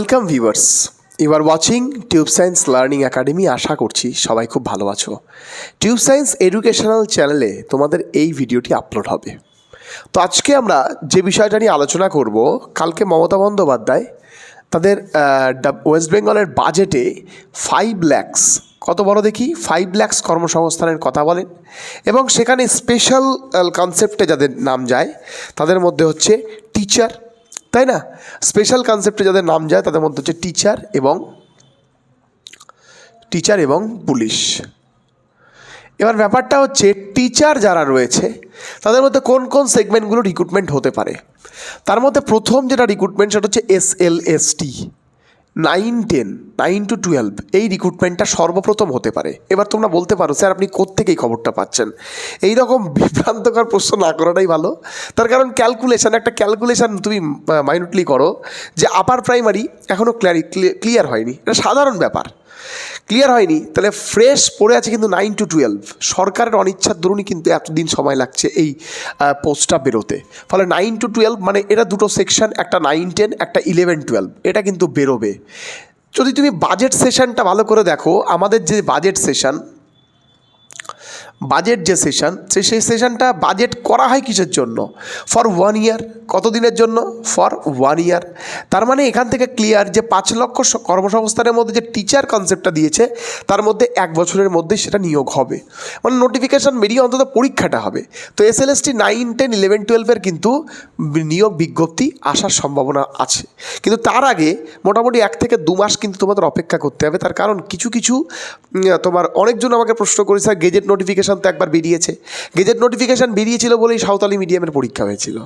Welcome viewers you are watching tube science learning academy আশা করছি সবাই খুব ভালো আছো। টিউব সায়েন্স এডুকেশনাল চ্যানেলে তোমাদের এই ভিডিওটি আপলোড হবে। তো আজকে আমরা যে বিষয়টা নিয়ে আলোচনা করব, কালকে মমতা বন্দ্যোপাধ্যায় তাদের ওয়েস্ট বেঙ্গলের বাজেটে ফাইভ ল্যাক্স কত বড় দেখি? ফাইভ ল্যাক্স কর্মসংস্থানের কথা বলেন। এবং সেখানে স্পেশাল কনসেপ্টে যাদের নাম যায়, তাদের মধ্যে হচ্ছে টিচার তাই না? স্পেশাল কনসেপ্টে যাদের নাম যায়, তাদের মধ্যে হচ্ছে টিচার এবং টিচার এবং পুলিশ এবার ব্যাপারটা হচ্ছে টিচার যারা রয়েছে, তাদের মধ্যে কোন কোন সেগমেন্টগুলো রিক্রুটমেন্ট হতে পারে? তার মধ্যে প্রথম যেটা রিক্রুটমেন্ট সেটা হচ্ছে S L S T nine ten, nine to twelve, এই রিক্রুটমেন্টটা সর্বপ্রথম হতে পারে। এবার তোমরা বলতে পারো, স্যার, আপনি কোত্থেকে এই খবরটা পাচ্ছেন? এই রকম বিভ্রান্তকর প্রশ্ন না করাটাই ভালো। তার কারণ ক্যালকুলেশান একটা ক্যালকুলেশান তুমি মাইনুটলি করো যে আপার প্রাইমারি এখনও ক্লিয়ারি ক্লিয়ার হয়নি। এটা সাধারণ ব্যাপার। ক্লিয়ার হয়নি। তাহলে ফ্রেশ পড়ে আছে কিন্তু নাইন টু টুয়েলভ সরকারের অনিচ্ছার দরুনই কিন্তু এতদিন সময় লাগছে এই পোস্টটা বেরোতে। ফলে নাইন টু টুয়েলভ মানে এটা দুটো সেকশন একটা নাইন টেন একটা ইলেভেন টুয়েলভ এটা কিন্তু বেরোবে। যদি তুমি বাজেট সেশনটা ভালো করে দেখো, আমাদের যে বাজেট সেশন বাজেট যে সেশন সে সেই সেশনটা বাজেট করা হয় কিসের জন্য? ফর ওয়ান ইয়ার কত দিনের জন্য? ফর ওয়ান ইয়ার তার মানে এখান থেকে ক্লিয়ার যে পাঁচ লক্ষ কর্মসংস্থানের মধ্যে যে টিচার কনসেপ্টটা দিয়েছে, তার মধ্যে এক বছরের মধ্যে সেটা নিয়োগ হবে। মানে নোটিফিকেশান বেরিয়ে অন্তত পরীক্ষাটা হবে। তো S L S T nine ten eleven টুয়েলভের কিন্তু নিয়োগ বিজ্ঞপ্তি আসার সম্ভাবনা আছে। কিন্তু তার আগে মোটামুটি এক থেকে দু মাস কিন্তু তোমাদের অপেক্ষা করতে হবে। তার কারণ কিছু কিছু তোমার অনেকজন আমাকে প্রশ্ন করেছে গেজেট নোটিফিকেশান তো একবার বেরিয়েছে। গেজেট নোটিফিকেশান বেরিয়েছিল বলেই সাঁওতালি মিডিয়ামের পরীক্ষা হয়েছিল।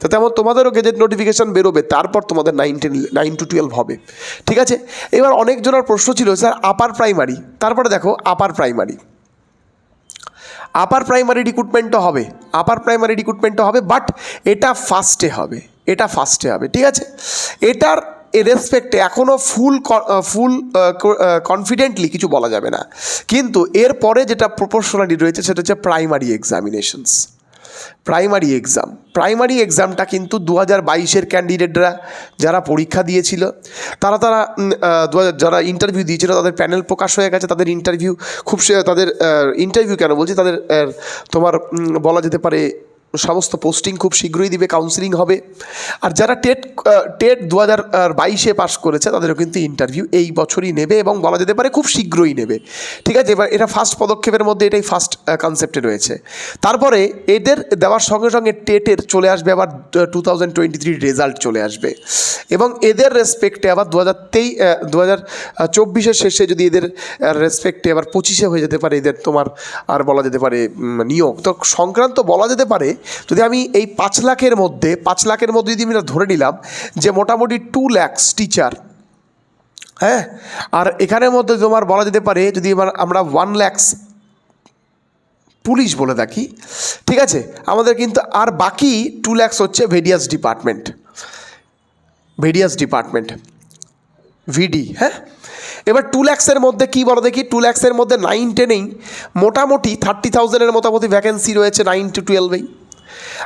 তো তেমন তোমাদেরও গেজেট নোটিফিকেশান বেরোবে, তারপর তোমাদের nine ten nine to twelve হবে। ঠিক আছে? এবার অনেকজনের প্রশ্ন ছিল, স্যার আপার প্রাইমারি তারপরে দেখো আপার প্রাইমারি আপার প্রাইমারি রিক্রুটমেন্টও হবে। আপার প্রাইমারি রিক্রুটমেন্টও হবে বাট এটা ফার্স্টে হবে। এটা ফার্স্টে হবে। ঠিক আছে? এটার রেসপেক্টে এখনও ফুল ফুল কনফিডেন্টলি কিছু বলা যাবে না। কিন্তু এরপরে যেটা প্রপোর্শনালি রয়েছে সেটা হচ্ছে primary examinations primary exam primary এক্সামটা কিন্তু দু হাজার বাইশের ক্যান্ডিডেটরা যারা পরীক্ষা দিয়েছিল, তারা তারা দু হাজার যারা ইন্টারভিউ দিয়েছিল, তাদের প্যানেল প্রকাশ হয়ে গেছে, তাদের ইন্টারভিউ খুব তাদের ইন্টারভিউ কেন বলছি? তাদের তোমার বলা যেতে পারে সমস্ত পোস্টিং খুব শীঘ্রই দিবে কাউন্সিলিং হবে। আর যারা টেট টেট দু হাজার বাইশে পাস করেছে, তাদেরও কিন্তু ইন্টারভিউ এই বছরই নেবে এবং বলা যেতে পারে খুব শীঘ্রই নেবে। ঠিক আছে, এবার এটা ফার্স্ট পদক্ষেপের মধ্যে এটাই ফার্স্ট কনসেপ্টে রয়েছে। তারপরে এদের দেওয়ার সঙ্গে সঙ্গে টেটের চলে আসবে আবার টু থাউজেন্ড টোয়েন্টি থ্রির রেজাল্ট চলে আসবে। এবং এদের রেসপেক্টে আবার দু হাজার তেই দু হাজার চব্বিশের শেষে যদি এদের রেসপেক্টে আবার পঁচিশে হয়ে যেতে পারে এদের তোমার আর বলা যেতে পারে নিয়োগ। তো সংক্রান্ত বলা যেতে পারে যদি আমি এই পাঁচ লাখের মধ্যে, পাঁচ লাখের মধ্যে যদি আমরা ধরে নিলাম যে মোটামুটি টু ল্যাক্স টিচার হ্যাঁ? আর এখানের মধ্যে তোমার বলা যেতে পারে, যদি এবার আমরা ওয়ান ল্যাক্স পুলিশ বলে থাকি, ঠিক আছে? আমাদের কিন্তু আর বাকি টু ল্যাক্স হচ্ছে ভেডিয়াস ডিপার্টমেন্ট ভেডিয়াস ডিপার্টমেন্ট ভিডি হ্যাঁ? এবার টু ল্যাক্সের মধ্যে কী বলো দেখি? টু ল্যাক্সের মধ্যে নাইন টেনেই মোটামুটি থার্টি থাউজেন্ডের মোটামুটি ভ্যাকেন্সি রয়েছে নাইন টু টুয়েলভেই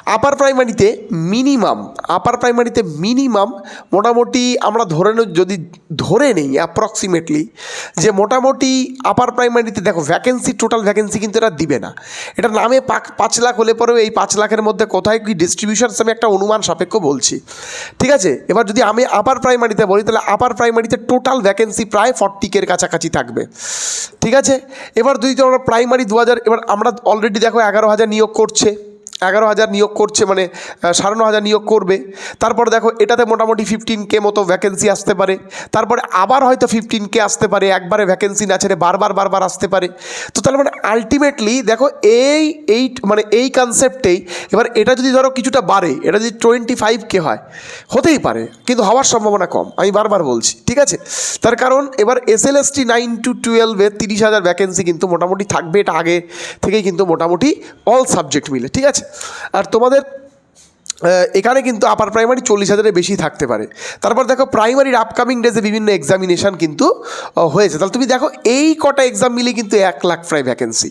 আপার প্রাইমারিতে মিনিমাম আপার প্রাইমারিতে মিনিমাম মোটামুটি আমরা ধরে যদি ধরে নেই অ্যাপ্রক্সিমেটলি যে মোটামুটি আপার প্রাইমারিতে দেখো ভ্যাকেন্সি টোটাল ভ্যাকেন্সি কিন্তু এটা দিবে না। এটা নামে পাক- পাঁচ লাখ হলে পরেও এই পাঁচ লাখের মধ্যে কোথায় কি ডিস্ট্রিবিউশন আমি একটা অনুমান সাপেক্ষ বলছি। ঠিক আছে? এবার যদি আমি আপার প্রাইমারিতে বলি, তাহলে আপার প্রাইমারিতে টোটাল ভ্যাকেন্সি প্রায় ফর্টিকের কাছাকাছি থাকবে। ঠিক আছে? এবার যদি তোমরা প্রাইমারি দু হাজার এবার আমরা অলরেডি দেখো এগারো হাজার নিয়োগ করছে। এগারো হাজার নিয়োগ করছে মানে আহ, সাড়ে হাজার নিয়োগ করবে। তারপর দেখো এটাতে মোটামুটি ফিফটিন কে মতো ভ্যাকেন্সি আসতে পারে। তারপরে আবার হয়তো ফিফটিন কে আসতে পারে একবারে ভ্যাকেন্সি না ছেড়ে বারবার বারবার আসতে পারে। তো তাহলে মানে আলটিমেটলি দেখো এই এই মানে এই কনসেপ্টেই এবার এটা যদি ধরো কিছুটা বাড়ে এটা যদি টোয়েন্টি ফাইভ কে হয় হতেই পারে কিন্তু হওয়ার সম্ভাবনা কম আমি বারবার বলছি ঠিক আছে? তার কারণ এবার S L S T nine to টুয়েলভে তিরিশ হাজার ভ্যাকেন্সি কিন্তু মোটামুটি থাকবে এটা আগে থেকেই কিন্তু মোটামুটি অল সাবজেক্ট মিলে ঠিক আছে? আর তোমাদের এখানে কিন্তু আপার প্রাইমারি চল্লিশ হাজারের বেশি থাকতে পারে। তারপর দেখো প্রাইমারির আপকামিং ডেজে বিভিন্ন এক্সামিনেশান কিন্তু হয়েছে। তাহলে তুমি দেখো এই কটা এক্সাম মিলে কিন্তু এক লাখ প্রায় ভ্যাকেন্সি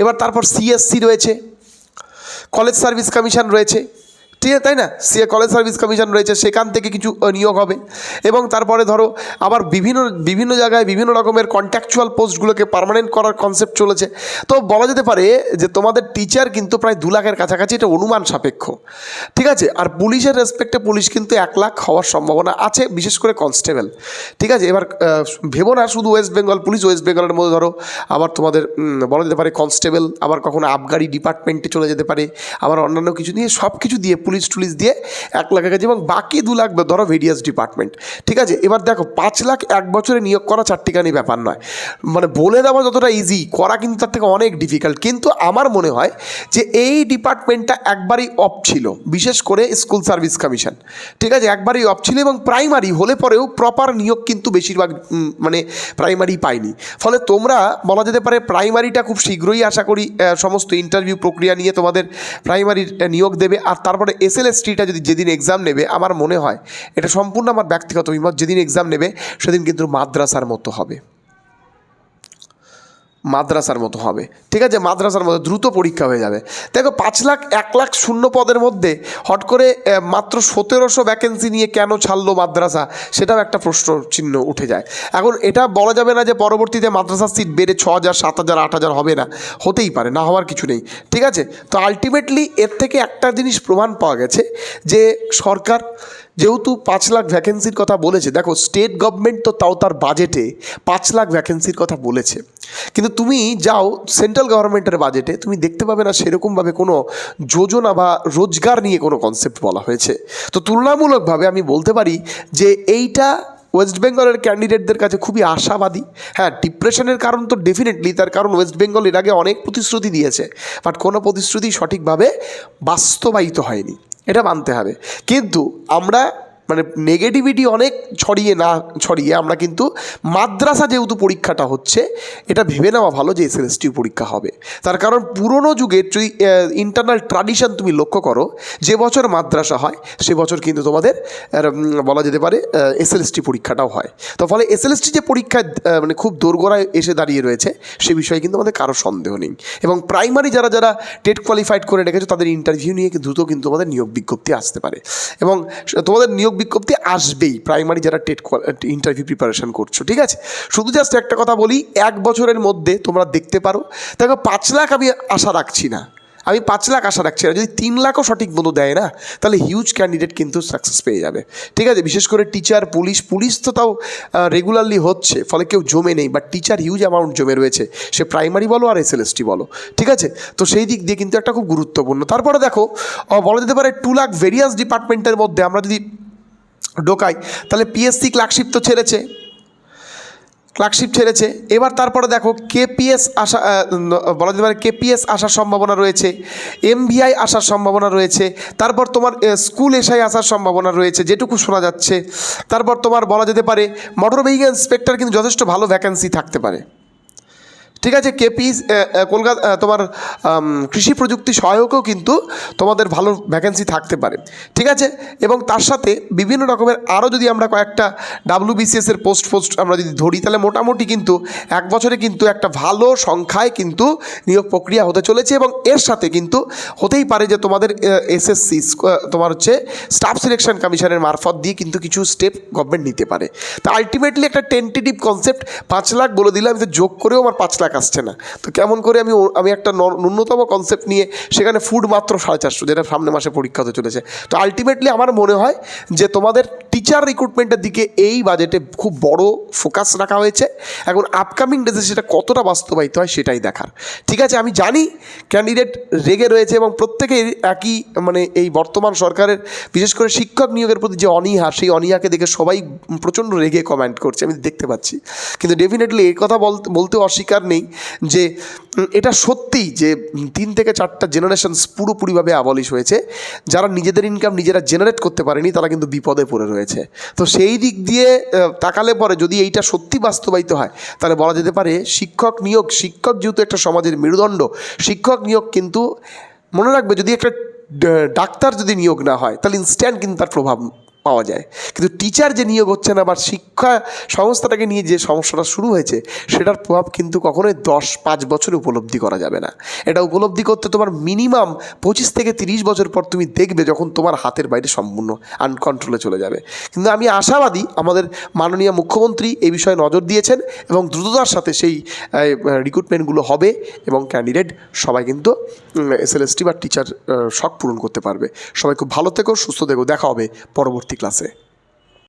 এবার তারপর সিএসসি রয়েছে কলেজ সার্ভিস কমিশন রয়েছে ঠিক আছে তাই না? সে কলেজ সার্ভিস কমিশন রয়েছে, সেখান থেকে কিছু নিয়োগ হবে। এবং তারপরে ধরো, আবার বিভিন্ন বিভিন্ন জায়গায় বিভিন্ন রকমের কন্ট্যাকচুয়াল পোস্টগুলোকে পার্মানেন্ট করার কনসেপ্ট চলেছে। তো বলা যেতে পারে যে তোমাদের টিচার কিন্তু প্রায় দু লাখের কাছাকাছি, এটা অনুমান সাপেক্ষ। ঠিক আছে? আর পুলিশের রেসপেক্টে পুলিশ কিন্তু এক লাখ হওয়ার সম্ভাবনা আছে, বিশেষ করে কনস্টেবল ঠিক আছে? এবার ভেবো না, শুধু ওয়েস্ট বেঙ্গল পুলিশ ওয়েস্ট বেঙ্গলের মধ্যে ধরো, আবার তোমাদের বলা যেতে পারে কনস্টেবল আবার কখনো আবগারি ডিপার্টমেন্টে চলে যেতে পারে, আবার অন্যান্য কিছু নিয়ে সব কিছু দিয়ে পুলিশ টুলিশ দিয়ে এক লাখ কাছে এবং বাকি দু লাখ ধরো ভেরিয়াস ডিপার্টমেন্ট ঠিক আছে? এবার দেখো, পাঁচ লাখ এক বছরে নিয়োগ করা চারটিখানি ব্যাপার নয়। মানে বলে দেওয়া যতটা ইজি করা কিন্তু তার থেকে অনেক ডিফিকাল্ট কিন্তু আমার মনে হয় যে এই ডিপার্টমেন্টটা একবারই অফ ছিল, বিশেষ করে স্কুল সার্ভিস কমিশন ঠিক আছে? একবারই অফ ছিল এবং প্রাইমারি হলে পরেও প্রপার নিয়োগ কিন্তু বেশিরভাগ মানে প্রাইমারি পায়নি। ফলে তোমরা, বলা যেতে পারে প্রাইমারিটা খুব শীঘ্রই আশা করি সমস্ত ইন্টারভিউ প্রক্রিয়া নিয়ে তোমাদের প্রাইমারির নিয়োগ দেবে। আর তারপরে এস এল এসটিটা যদি যেদিন এক্সাম নেবে, আমার মনে হয়, এটা সম্পূর্ণ আমার ব্যক্তিগত অভিমত, যেদিন এক্সাম নেবে, সেদিন কিন্তু মাদ্রাসার মতো হবে। মাদ্রাসার মতো হবে। ঠিক আছে? মাদ্রাসার মতো দ্রুত পরীক্ষা হয়ে যাবে। দেখো, পাঁচ লাখ, এক লাখ শূন্য পদের মধ্যে হট করে মাত্র সতেরোশো ভ্যাকেন্সি নিয়ে কেন ছাড়লো মাদ্রাসা? সেটাও একটা প্রশ্ন চিহ্ন উঠে যায়। এখন এটা বলা যাবে না যে পরবর্তীতে মাদ্রাসার সিট বেড়ে ছ হাজার সাত হাজার আট হাজার হবে না। হতেই পারে, না হওয়ার কিছু নেই। ঠিক আছে? তো আলটিমেটলি এর থেকে একটা জিনিস প্রমাণ পাওয়া গেছে যে সরকার যেহেতু পাঁচ লাখ ভ্যাকেন্সির কথা বলেছে, দেখো স্টেট গভর্নমেন্ট তো তাও তার বাজেটে পাঁচ লাখ ভ্যাকেন্সির কথা বলেছে। কিন্তু তুমি যাও সেন্ট্রাল গভর্নমেন্টের বাজেটে তুমি দেখতে পাবে না সেরকমভাবে কোনো যোজনা বা রোজগার নিয়ে কোনো কনসেপ্ট বলা হয়েছে। তো তুলনামূলকভাবে আমি বলতে পারি যে এইটা ওয়েস্ট বেঙ্গলের ক্যান্ডিডেটদের কাছে খুবই আশাবাদী। হ্যাঁ ডিপ্রেশনের কারণ তো ডেফিনেটলি তার কারণ ওয়েস্ট বেঙ্গল এর আগে অনেক প্রতিশ্রুতি দিয়েছে বাট কোনো প্রতিশ্রুতি সঠিকভাবে বাস্তবায়িত হয়নি। এটা মানতে হবে। কিন্তু আমরা মানে নেগেটিভিটি অনেক ছড়িয়ে না ছড়িয়ে আমরা কিন্তু মাদ্রাসা যেহেতু পরীক্ষাটা হচ্ছে এটা ভেবে নেওয়া ভালো যে এসএলএসটি পরীক্ষা হবে। তার কারণ পুরনো যদি ইন্টারনাল ট্রাডিশন তুমি লক্ষ্য করো যে বছর মাদ্রাসা হয় সে বছর কিন্তু তোমাদের বলা যেতে পারে এসএলএসটি পরীক্ষাটাও হয়। তো ফলে এসএলএসটি যে পরীক্ষা আহ, মানে খুব দোরগোড়ায় এসে দাঁড়িয়ে রয়েছে সে বিষয়ে কিন্তু আমাদের কারও সন্দেহ নেই। এবং প্রাইমারি যারা যারা টেট কোয়ালিফাইড করে রেখেছো তাদের ইন্টারভিউ নিয়ে দ্রুত কিন্তু তোমাদের নিয়োগ বিজ্ঞপ্তি আসতে পারে। এবং তোমাদের নিয়োগ বিজ্ঞপ্তি আসবেই প্রাইমারি যারা টেট ইন্টারভিউ প্রিপারেশন করছ, ঠিক আছে? শুধু জাস্ট একটা কথা বলি, এক বছরের মধ্যে তোমরা দেখতে পারো। দেখো, পাঁচ লাখ আমি আশা রাখছি না। আমি পাঁচ লাখ আশা রাখছি না। যদি তিন লাখও সঠিক মতো দেয় না, তাহলে হিউজ ক্যান্ডিডেট কিন্তু সাকসেস পেয়ে যাবে। ঠিক আছে? বিশেষ করে টিচার পুলিশ পুলিশ তো তাও রেগুলারলি হচ্ছে, ফলে কেউ জমে নেই বাট টিচার হিউজ অ্যামাউন্ট জমে রয়েছে। সে প্রাইমারি বলো আর এসএলএসটি বলো, ঠিক আছে? তো সেই দিক দিয়ে কিন্তু একটা খুব গুরুত্বপূর্ণ। তারপরে দেখো বলা যেতে পারে টু লাখ ভেরিয়াস ডিপার্টমেন্টের মধ্যে আমরা যদি ঢোকাই তাহলে পিএসসি ক্লার্কশিপ তো ছেড়েছে। ক্লার্কশিপ ছেড়েছে। এবার তারপরে দেখো কেপিএস আসা বলা যেতে পারে কেপিএস আসার সম্ভাবনা রয়েছে এমভিআই আসার সম্ভাবনা রয়েছে, তারপর তোমার স্কুল এসআই আসার সম্ভাবনা রয়েছে, যেটুকু শোনা যাচ্ছে। তারপর তোমার বলা যেতে পারে মোটর ভেহিকেল ইন্সপেক্টর কিন্তু যথেষ্ট ভালো ভ্যাকেন্সি থাকতে পারে। ঠিক আছে কেপি কলকাতা তোমার কৃষি প্রযুক্তি সহায়কও কিন্তু তোমাদের ভালো ভ্যাকেন্সি থাকতে পারে। ঠিক আছে, এবং তার সাথে বিভিন্ন রকমের আরও যদি আমরা কয়েকটা ডাব্লিউবিসিএস এর পোস্ট পোস্ট আমরা যদি ধরি, তাহলে মোটামুটি কিন্তু এক বছরে কিন্তু একটা ভালো সংখ্যায় কিন্তু নিয়োগ প্রক্রিয়া হতে চলেছে এবং এর সাথে কিন্তু হতেই পারে যে তোমাদের এসএসসি তোমার হচ্ছে স্টাফ সিলেকশন কমিশনের মারফত দিয়ে কিন্তু কিছু স্টেপ গভর্নমেন্ট নিতে পারে। তা আলটিমেটলি একটা টেন্টেটিভ কনসেপ্ট পাঁচ লাখ বলে দিলে আমি তো যোগ করেও আমার পাঁচ লাখ আসছে না। তো কেমন করে আমি আমি একটা ন্যূনতম কনসেপ্ট নিয়ে সেখানে ফুড মাত্র সাড়ে চারশো, যেটা সামনে মাসে পরীক্ষা হতে চলেছে। তো আলটিমেটলি আমার মনে হয় যে তোমাদের টিচার রিক্রুটমেন্টের দিকে এই বাজেটে খুব বড় ফোকাস রাখা হয়েছে। এখন আপকামিং ডেজে সেটা কতটা বাস্তবায়িত হয় সেটাই দেখার। ঠিক আছে, আমি জানি ক্যান্ডিডেট রেগে রয়েছে এবং প্রত্যেকেই একই মানে এই বর্তমান সরকারের, বিশেষ করে শিক্ষক নিয়োগের প্রতি যে অনীহা, সেই অনীহাকে দেখে সবাই প্রচণ্ড রেগে কমেন্ট করছে, আমি দেখতে পাচ্ছি। কিন্তু ডেফিনেটলি এই কথা বলতে বলতে অস্বীকার নেই। যে এটা সত্যিই যে তিন থেকে চারটা জেনারেশনস পুরোপুরিভাবে অবলিশ হয়েছে। যারা নিজেদের ইনকাম নিজেরা জেনারেট করতে পারেনি, তারা কিন্তু বিপদে পড়ে রয়েছে। তো সেই দিক দিয়ে তাকালে পরে যদি এইটা সত্যি বাস্তবায়িত হয়, তাহলে বলা যেতে পারে শিক্ষক নিয়োগ, শিক্ষক যেহেতু একটা সমাজের মেরুদণ্ড, শিক্ষক নিয়োগ কিন্তু মনে রাখবে যদি একটা ডাক্তার যদি নিয়োগ না হয়, তাহলে ইনস্ট্যান্ট কিন্তু তার প্রভাব পাওয়া যায়। কিন্তু টিচার যে নিয়োগ হচ্ছে না বা শিক্ষা সংস্থাটাকে নিয়ে যে সমস্যাটা শুরু হয়েছে, সেটার প্রভাব কিন্তু কখনোই দশ পাঁচ বছরে উপলব্ধি করা যাবে না। এটা উপলব্ধি করতে তোমার মিনিমাম পঁচিশ থেকে তিরিশ বছর পর তুমি দেখবে যখন তোমার হাতের বাইরে সম্পূর্ণ আনকন্ট্রোলে চলে যাবে। কিন্তু আমি আশাবাদী আমাদের মাননীয় মুখ্যমন্ত্রী এই বিষয়ে নজর দিয়েছেন এবং দ্রুততার সাথে সেই রিক্রুটমেন্টগুলো হবে এবং ক্যান্ডিডেট সবাই কিন্তু এসএলএসটি বা টিচার শখ পূরণ করতে পারবে। সবাই খুব ভালো থেকো, সুস্থ থেকো, দেখা হবে পরবর্তী ক্লাসে।